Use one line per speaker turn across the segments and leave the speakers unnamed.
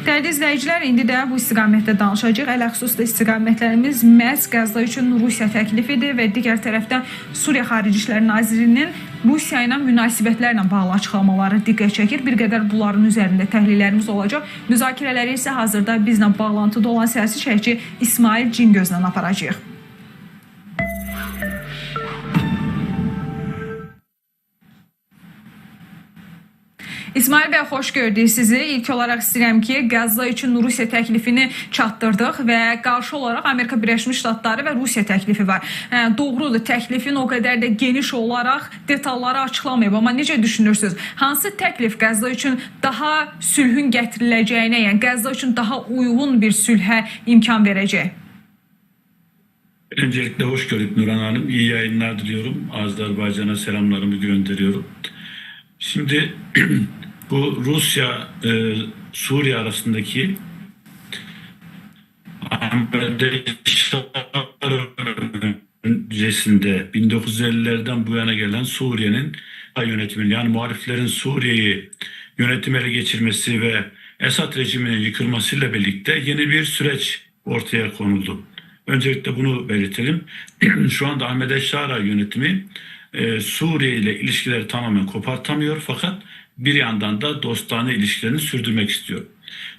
Dəyərli izləyicilər, indi də bu istiqamətdə danışacağıq. Ələxüsusda istiqamətlərimiz məhz Qəzza üçün Rusiya təklifidir və digər tərəfdən Suriya Xarici İşlər Nazirinin Rusiya ilə münasibətlərlə bağlı açıqlamaları diqqət çəkir. Bir qədər bunların üzərində təhlillərimiz olacaq. Müzakirələri isə hazırda bizlə bağlantıda olan siyasi şərhçi İsmail Cingözlə aparacağıq. İsmail bəy, xoş gördük sizi. İlk olaraq istəyirəm ki, Qəzza üçün Rusiya təklifini çatdırdıq və qarşı olaraq Amerika Birləşmiş Ştatları və Rusiya təklifi var. Hə, doğrudur, təklifin o qədər də geniş olaraq detalları açıqlamayıb, amma necə düşünürsüz? Hansı təklif Qəzza üçün daha sülhün gətiriləcəyinə, yəni Qəzza üçün daha uyğun bir sülhə imkan verəcək?
Öncelikle hoş gördük Nurhan Hanım. İyi yayınlar diliyorum. Azerbaycan'a selamlarımı gönderiyorum. Şimdi bu Rusya e, Suriye arasındaki öncesinde 1950'lerden bu yana gelen Suriye'nin yönetiminin yani muhaliflerin Suriye'yi yönetim ele geçirmesi ve Esad rejiminin yıkılmasıyla birlikte yeni bir süreç ortaya konuldu. Öncelikle bunu belirtelim. Şu anda Ahmet Eşara yönetimi e, Suriye ile ilişkileri tamamen kopartamıyor fakat bir yandan da dostane ilişkilerini sürdürmek istiyor.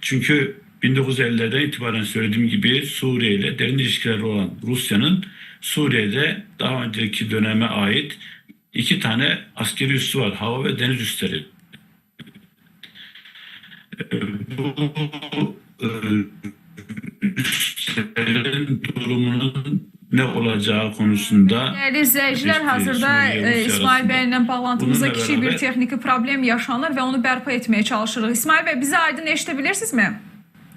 Çünkü 1950'lerden itibaren söylediğim gibi Suriye ile derin ilişkileri olan Rusya'nın Suriye'de daha önceki döneme ait iki tane askeri üssü var. Hava ve deniz üsleri. Bu e, üslerin durumunun ne olacağı konusunda
Dəyərli izləyicilər,
Biz,
hazırda e, İsmail
arasında.
bəylə bağlantımızda kiçik bir texniki problem yaşanır və onu bərpa etməyə çalışırıq. İsmail bəy, bizi aydın eşidə bilirsinizmi?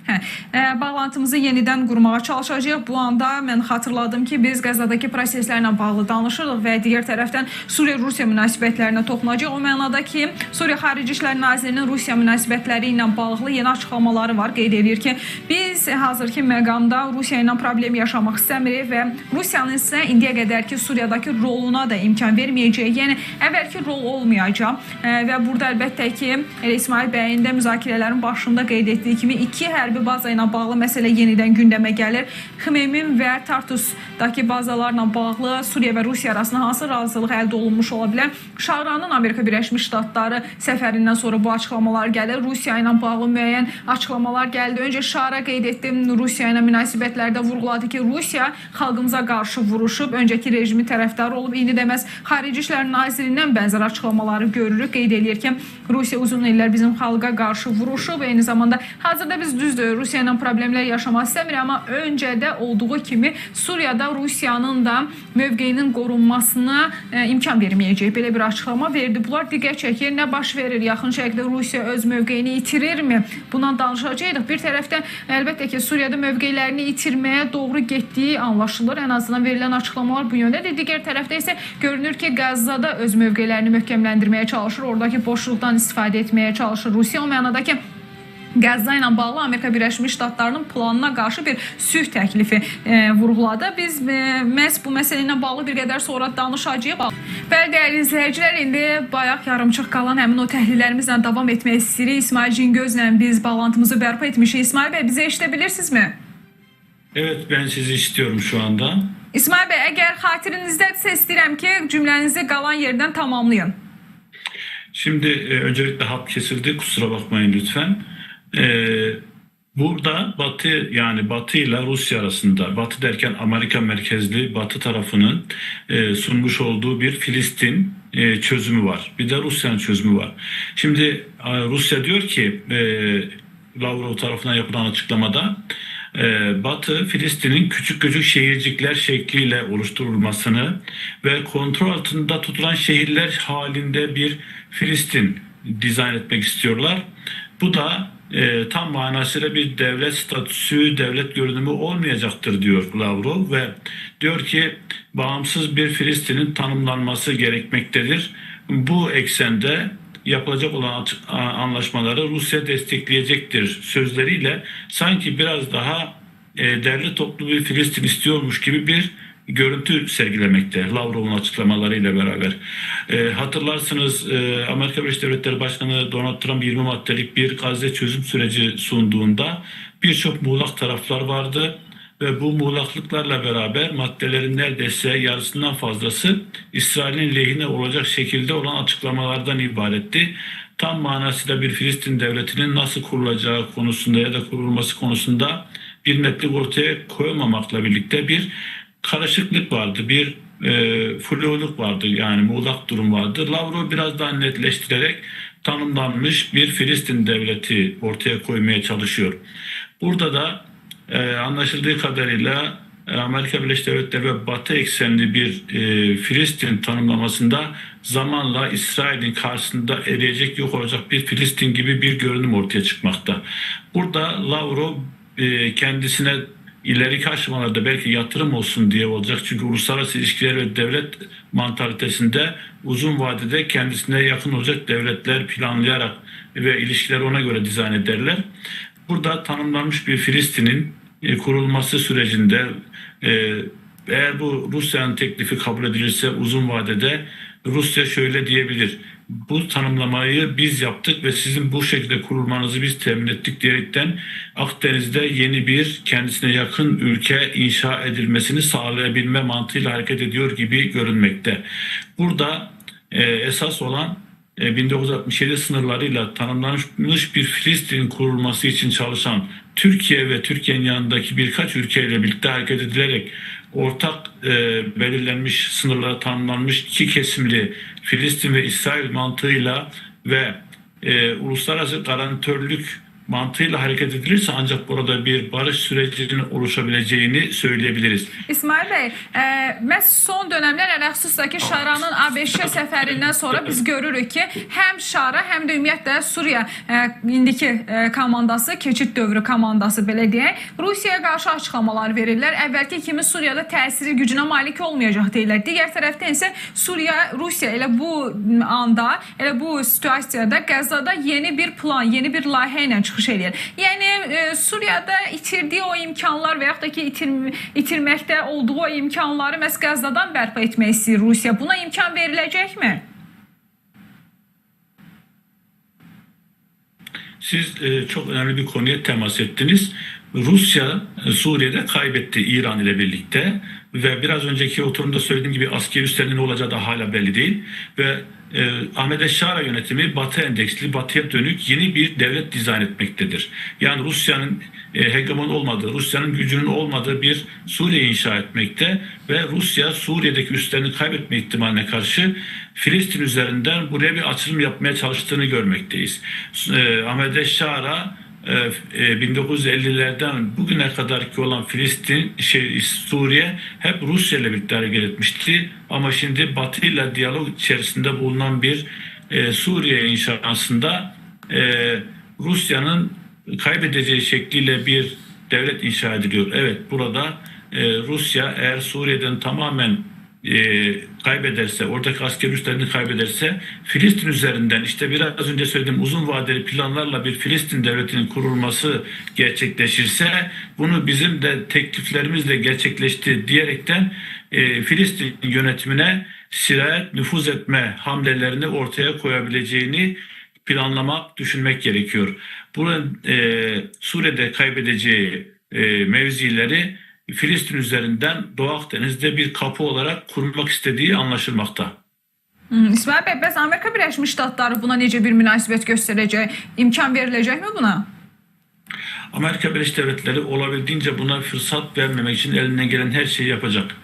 Hə, e, bağlantımızı yenidən qurmağa çalışacağıq. Bu anda mən xatırladım ki, biz Qəzzadakı proseslərlə bağlı danışırıq və digər tərəfdən Suriya-Rusiya münasibətlərinə toxunacağıq. O mənada ki, Suriya Xarici İşlər Nazirinin Rusiya münasibətləri ilə bağlı yeni açıqlamaları var. Qeyd edir ki, biz hazırki məqamda Rusiya ilə problem yaşamaq istəmirik və Rusiyanın isə indiyə qədərki Suriyadakı roluna da imkan verməyəcək. Yəni əvvəlki rol olmayacaq E, və burada əlbəttə ki, İsmail bəyin müzakirələrin başında qeyd etdiyi kimi iki hərbi baza ilə bağlı məsələ yenidən gündəmə gəlir. Xmeymim və Tartusdakı bazalarla bağlı Suriya və Rusiya arasında hansı razılıq əldə olunmuş ola bilər? Şahranın Amerika Birləşmiş Ştatları səfərindən sonra bu açıqlamalar gəlir. Rusiya ilə bağlı müəyyən açıqlamalar gəldi. Öncə Şara qeyd etdim, Rusiya ilə münasibətlərdə vurğuladı ki, Rusiya xalqımıza qarşı vuruşub, öncəki rejimi tərəfdarı olub. İndi də məhz Xarici İşlər Nazirindən bənzər açıqlamaları görürük. Qeyd eləyir ki, Rusiya uzun illər bizim xalqa qarşı vuruşub. Eyni zamanda hazırda biz düzdür, Rusiya ilə problemlər yaşamaq istəmirik, amma öncədə olduğu kimi Suriyada Rusiyanın da mövqeyinin qorunmasına e, imkan verməyəcək. Belə bir açıqlama verdi. Bunlar diqqət çəkir. Nə baş verir? Yaxın şərqdə Rusiya öz mövqeyini itirirmi? Bundan danışacağıq. Bir tərəfdən əlbəttə ki, Suriyada mövqeylərini itirməyə doğru getdiyi anlaşılır. Ən azından verilən açıqlamalar bu yöndədir. Digər tərəfdə isə görünür ki, Qəzzada öz mövqeylərini möhkəmləndirməyə çalışır. Oradakı boşluqdan istifadə etməyə çalışır Rusiya. O mənada ki, Qəzza ilə bağlı Amerika Birləşmiş Ştatlarının planına qarşı bir sülh təklifi e, vurğuladı. Biz e, məhz bu məsələ ilə bağlı bir qədər sonra danışacağıq. Bəli, dəyərli izləyicilər, indi bayaq yarımçıq qalan həmin o təhlillərimizlə davam etmək istəyirik. İsmail Cingözlə biz bağlantımızı bərpa etmişik. İsmail bəy, bizi eşidə bilirsinizmi?
evet ben sizi istiyorum şu anda.
İsmail bəy, əgər xatirinizdədirsə istəyirəm ki, cümlənizi qalan yerdən tamamlayın.
Şimdi e, öncelikle hat kesildi kusura bakmayın lütfen. E, burada Batı yani Batı ile Rusya arasında Batı derken Amerika merkezli Batı tarafının e, sunmuş olduğu bir Filistin e, çözümü var. Bir de Rusya'nın çözümü var. Şimdi e, Rusya diyor ki e, Lavrov tarafından yapılan açıklamada e, Batı Filistin'in küçük küçük şehircikler şekliyle oluşturulmasını ve kontrol altında tutulan şehirler halinde bir Filistin dizayn etmek istiyorlar. Bu da e, tam manasıyla bir devlet statüsü, devlet görünümü olmayacaktır diyor Lavrov ve diyor ki bağımsız bir Filistin'in tanımlanması gerekmektedir. Bu eksende yapılacak olan anlaşmaları Rusya destekleyecektir sözleriyle sanki biraz daha e, derli toplu bir Filistin istiyormuş gibi bir görüntü sergilemekte Lavrov'un açıklamalarıyla beraber. E, hatırlarsınız e, Amerika Birleşik Devletleri Başkanı Donald Trump 20 maddelik bir Gazze çözüm süreci sunduğunda birçok muğlak taraflar vardı ve bu muğlaklıklarla beraber maddelerin neredeyse yarısından fazlası İsrail'in lehine olacak şekilde olan açıklamalardan ibaretti. Tam manasıyla bir Filistin devletinin nasıl kurulacağı konusunda ya da kurulması konusunda bir netlik ortaya koymamakla birlikte bir karışıklık vardı, bir e, fluluk vardı yani muğlak durum vardı. Lavrov biraz daha netleştirerek tanımlanmış bir Filistin devleti ortaya koymaya çalışıyor. Burada da e, anlaşıldığı kadarıyla e, Amerika Birleşik Devletleri ve Batı eksenli bir e, Filistin tanımlamasında zamanla İsrail'in karşısında eriyecek yok olacak bir Filistin gibi bir görünüm ortaya çıkmakta. Burada Lavrov e, kendisine ileriki aşamalarda belki yatırım olsun diye olacak. Çünkü uluslararası ilişkiler ve devlet mantalitesinde uzun vadede kendisine yakın olacak devletler planlayarak ve ilişkileri ona göre dizayn ederler. Burada tanımlanmış bir Filistin'in e, kurulması sürecinde e, eğer bu Rusya'nın teklifi kabul edilirse uzun vadede Rusya şöyle diyebilir. Bu tanımlamayı biz yaptık ve sizin bu şekilde kurulmanızı biz temin ettik diyerekten Akdeniz'de yeni bir kendisine yakın ülke inşa edilmesini sağlayabilme mantığıyla hareket ediyor gibi görünmekte. Burada e, esas olan e, 1967 sınırlarıyla tanımlanmış bir Filistin kurulması için çalışan Türkiye ve Türkiye'nin yanındaki birkaç ülkeyle birlikte hareket edilerek ortak e, belirlenmiş sınırlara tanımlanmış iki kesimli Filistin ve İsrail mantığıyla ve e, uluslararası garantörlük mantığıyla hareket edilirse ancak burada bir barış sürecinin oluşabileceğini söyleyebiliriz.
İsmail Bey, e, mən son dönəmlər ki Şaranın ABŞ səfərindən sonra biz görürük ki, həm Şara, həm də ümumiyyətlə Suriya e, indiki e, komandası, keçid dövrü komandası belə deyək, Rusiyaya qarşı açıqlamalar verirlər. Əvvəlki kimi Suriyada təsiri gücünə malik olmayacaq deyirlər. Digər tərəfdən isə Suriya, Rusiya elə bu anda, elə bu situasiyada Qəzzada yeni bir plan, yeni bir layihə ilə çıxış edir. Yəni e, Suriyada itirdiyi o imkanlar və yaxud da ki itir, itirməkdə olduğu o imkanları məhz Qəzzadan bərpa etmək istəyir Rusiya. Buna imkan veriləcəkmi?
Siz e, çok önemli bir konuya temas ettiniz. Rusya e, Suriye'de kaybetti İran ile birlikte ve biraz önceki oturumda söylediğim gibi askeri üslerinin ne olacağı da hala belli değil ve e, Ahmet Eşşara yönetimi Batı endeksli, Batı'ya dönük yeni bir devlet dizayn etmektedir. Yani Rusya'nın e, hegemon olmadığı, Rusya'nın gücünün olmadığı bir Suriye inşa etmekte ve Rusya Suriye'deki üslerini kaybetme ihtimaline karşı Filistin üzerinden buraya bir açılım yapmaya çalıştığını görmekteyiz. E, Ahmet Eşşara 1950'lerden bugüne kadarki olan Filistin, şey, Suriye hep Rusya ile birlikte hareket etmişti. Ama şimdi Batı ile diyalog içerisinde bulunan bir e, Suriye inşasında e, Rusya'nın kaybedeceği şekliyle bir devlet inşa ediliyor. Evet burada e, Rusya eğer Suriye'den tamamen e, kaybederse, oradaki asker üslerini kaybederse Filistin üzerinden işte biraz önce söylediğim uzun vadeli planlarla bir Filistin devletinin kurulması gerçekleşirse bunu bizim de tekliflerimizle gerçekleşti diyerekten e, Filistin yönetimine sirayet nüfuz etme hamlelerini ortaya koyabileceğini planlamak, düşünmek gerekiyor. Bunun e, Suriye'de kaybedeceği e, mevzileri Filistin üzerinden Doğu Akdeniz'de bir kapı olarak kurmak istediği anlaşılmakta.
Hmm, İsmail Bey, bəs Amerika Birləşmiş Ştatları buna necə bir münasibət göstərəcək? İmkan veriləcəkmi buna?
Amerika Birleşik Devletleri olabildiğince buna fırsat vermemek için elinden gelen her şeyi yapacak.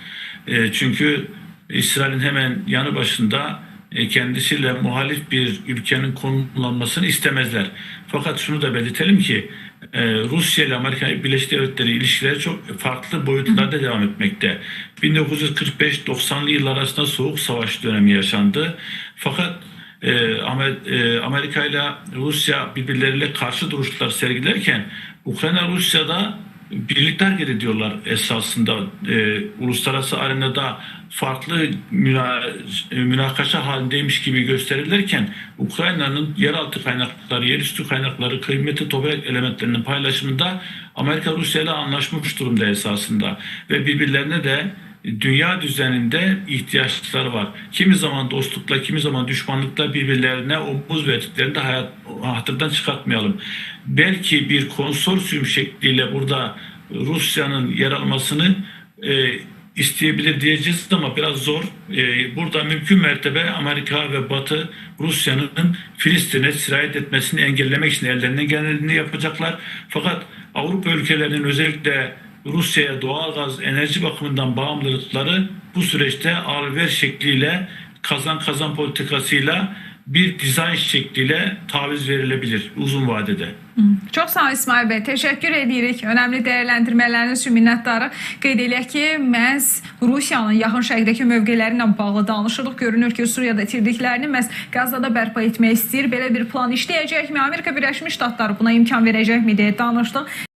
E, çünkü İsrail'in hemen yanı başında e, kendisiyle muhalif bir ülkenin konumlanmasını istemezler. Fakat şunu da belirtelim ki e, Rusya ile Amerika Birleşik Devletleri ilişkileri çok farklı boyutlarda devam etmekte. 1945-90'lı yıllar arasında Soğuk Savaş dönemi yaşandı. Fakat e, e, Amerika ile Rusya birbirleriyle karşı duruşlar sergilerken Ukrayna Rusya'da birlikte hareket ediyorlar esasında. E, uluslararası arenada farklı müna, münakaşa halindeymiş gibi gösterilirken Ukrayna'nın yeraltı kaynakları, yerüstü kaynakları, kıymetli toprak elementlerinin paylaşımında Amerika Rusya ile anlaşmış durumda esasında. Ve birbirlerine de dünya düzeninde ihtiyaçları var. Kimi zaman dostlukla, kimi zaman düşmanlıkla birbirlerine omuz verdiklerini de hayat, hatırdan çıkartmayalım. Belki bir konsorsiyum şekliyle burada Rusya'nın yer almasını e, isteyebilir diyeceğiz ama biraz zor. E, burada mümkün mertebe Amerika ve Batı Rusya'nın Filistin'e sirayet etmesini engellemek için ellerinden geleni yapacaklar. Fakat Avrupa ülkelerinin özellikle Rusya'ya doğal gaz enerji bakımından bağımlılıkları bu süreçte al-ver şekliyle kazan kazan politikasıyla bir dizayn şekliyle taviz verilebilir uzun vadede.
Çox sağ İsmail bəy. Təşəkkür edirik. Önəmli dəyərləndirmələriniz üçün minnətdarıq. Qeyd ki, məhz Rusiyanın yaxın şərqdəki mövqeləri bağlı danışırıq. Görünür ki, Suriyada itirdiklərini məhz Qazada bərpa etmək istəyir. Belə bir plan işləyəcəkmi? Amerika Birləşmiş Ştatları buna imkan verəcəkmi deyə danışdıq.